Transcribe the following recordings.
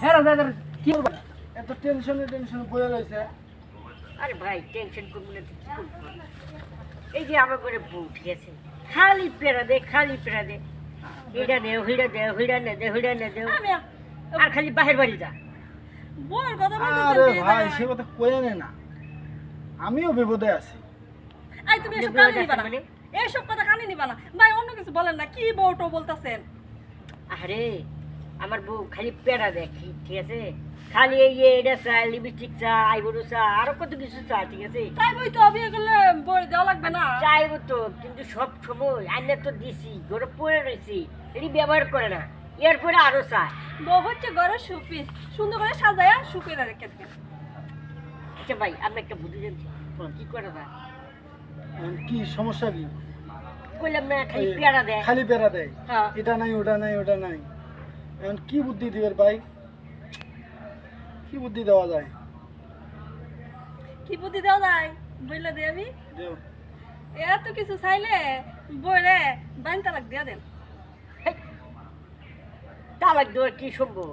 হ্যাঁ রাজা দাদা কি করব এত টেনশনে টেনশনে বয়ে রয়েছে। আরে ভাই টেনশন করব না কি করব? এই যে আমার করে বউ ঠিক আছে? খালি পেড়া দে খালি পেড়া দে। হিডা দে হিডা দে হিডা নে দে হিডা নে দে। আর খালি বাহির বাড়ি যা। বউয়ের কথা আরে ভাই সে কথা কয়ে নে না। আমিও বিপদে আছি। তুমি এসব কানে নিবা না? এসব কথা কানে নিবা না। ভাই অন্য কিছু বলেন না কি বউটো বলতাছেন? আরে আমার বউ খালি পেড়া দেয় কি- ঠিক আছে? খালি এই যে এটা চা লিপস্টিক চা আইবরু চা আরও কত কিছু চা ঠিক আছে? তাই বই তো বিয়ে করলে বউয়ের দেওয়া লাগবে না। চাইব তো কিন্তু সব সময় আইনে তো দিছি ঘরে পড়ে রয়েছি এটি ব্যবহার করে না। এরপরে আরও চায় বউ হচ্ছে ঘরের সুপি সুন্দর করে সাজায়া সুপি রেখে আচ্ছা ভাই আমি একটা বুদ্ধি জানছি বলো, কি করে না কি সমস্যা কি? কইলাম না খালি এই, দেয়। খালি বেড়া দেয়? হ্যাঁ। এটা নাই ওটা নাই ওটা নাই। এখন কি বুদ্ধি দিবের ভাই? কি বুদ্ধি দেওয়া যায়? কি বুদ্ধি দেওয়া যায়? বললে দিয়ে আমি। দেও। এত কিছু চাইলে বইরে বাইন তালাক দিয়া দেন। তালাক দেওয়ার কি সম্ভব?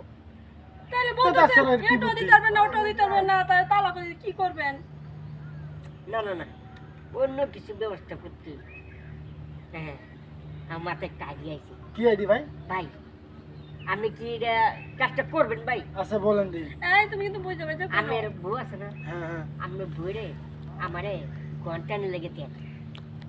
তাহলে বলতেছেন বুদ্ধি? দিতে পারবেন না ওটাও দিতে পারবেন না তাহলে তালাক দিয়ে কি করবেন? না না না। অন্য কিছু ব্যবস্থা করতে। হ্যাঁ আমার মাথায় একটা আইডিয়া আছে। কি আইডি ভাই? ভাই আপনি কি এটা কাজটা করবেন ভাই? আচ্ছা বলেন দি। এই তুমি কিন্তু বুঝতে পারছ আমার বউ আছে না? হ্যাঁ হ্যাঁ। আমি আমারে ঘণ্টা লেগে দেন।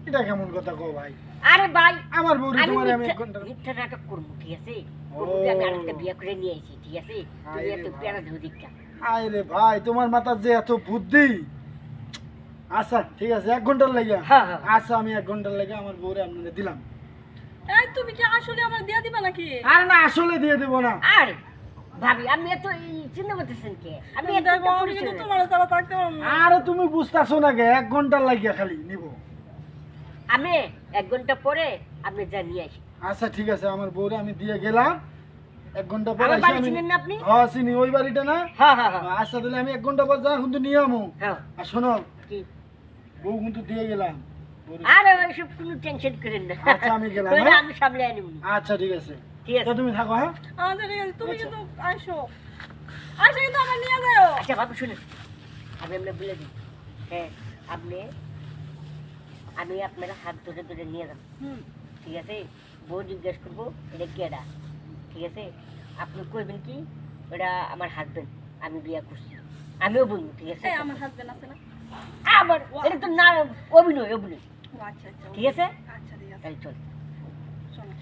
এটা কেমন কথা কো ভাই? আরে ভাই আমার বউরি আমি তোমার আমি এক ঘণ্টা মিথ্যা নাটক করব ঠিক আছে? ও। আমি আরেকটা বিয়ে করে নিয়ে আইছি ঠিক আছে? তুমি এত। পেয়ারা ধরে আয় ভাই তোমার মাথার যে এত বুদ্ধি। আচ্ছা ঠিক আছে এক ঘণ্টার লাগে। হ্যাঁ, হ্যাঁ। আচ্ছা আমি এক ঘণ্টার লাগে আমার বউরে আপনাকে দিলাম। এই তুমি কি আসলে আমার দিয়া দিবা নাকি? আরে না আসলে দিয়ে দেবো না। আরে ভাবি আমি এত চিন্তা করতেছেন কে? আমি এত আমি কিন্তু তোমার ছাড়া থাকতে আরে তুমি বুঝতেছো না গে এক ঘণ্টার লাগিয়া খালি নিব। আমি এক ঘণ্টা পরে আপনি আসি। আচ্ছা ঠিক আছে আমার বউরে আমি দিয়ে গেলাম। এক ঘণ্টা পর আমার বাড়ি চিনেন না আপনি? হ্যাঁ চিনি ওই বাড়িটা না? হ্যাঁ হ্যাঁ হ্যাঁ। আচ্ছা তাহলে আমি এক ঘণ্টা পর যা কিন্তু নিয়ে আমো। হ্যাঁ। আর শোনো কি? বউ কিন্তু দিয়ে গেলাম। আরে ওইসব কোনো টেনশন করেন না। আচ্ছা, আমি গেলাম, হ্যাঁ? আমি সামলে আনিব আচ্ছা ঠিক আছে। ঠিক আছে। তুমি থাকো হ্যাঁ? আচ্ছা ঠিক আছে তুমি আচ্ছা। কিন্তু আসো আসো কিন্তু আমার নিয়ে যাও। আচ্ছা শুনুন। আমি আপনার বলে দিই। হ্যাঁ আপনি আমি আপনার হাত ধরে ধরে নিয়ে যাব। ঠিক আছে? বউ জিজ্ঞেস করব এটা কেডা ঠিক আছে? আপনি কইবেন কি ওটা আমার হাজবেন্ড আমি বিয়ে করছি। আমিও বলব ঠিক আছে? আমার হাজবেন্ড আছে না। আবার এটা তো না অভিনয় অভিনয়। ঠিক আছে? আচ্ছা ঠিক আছে। তাহলে চল। শোনো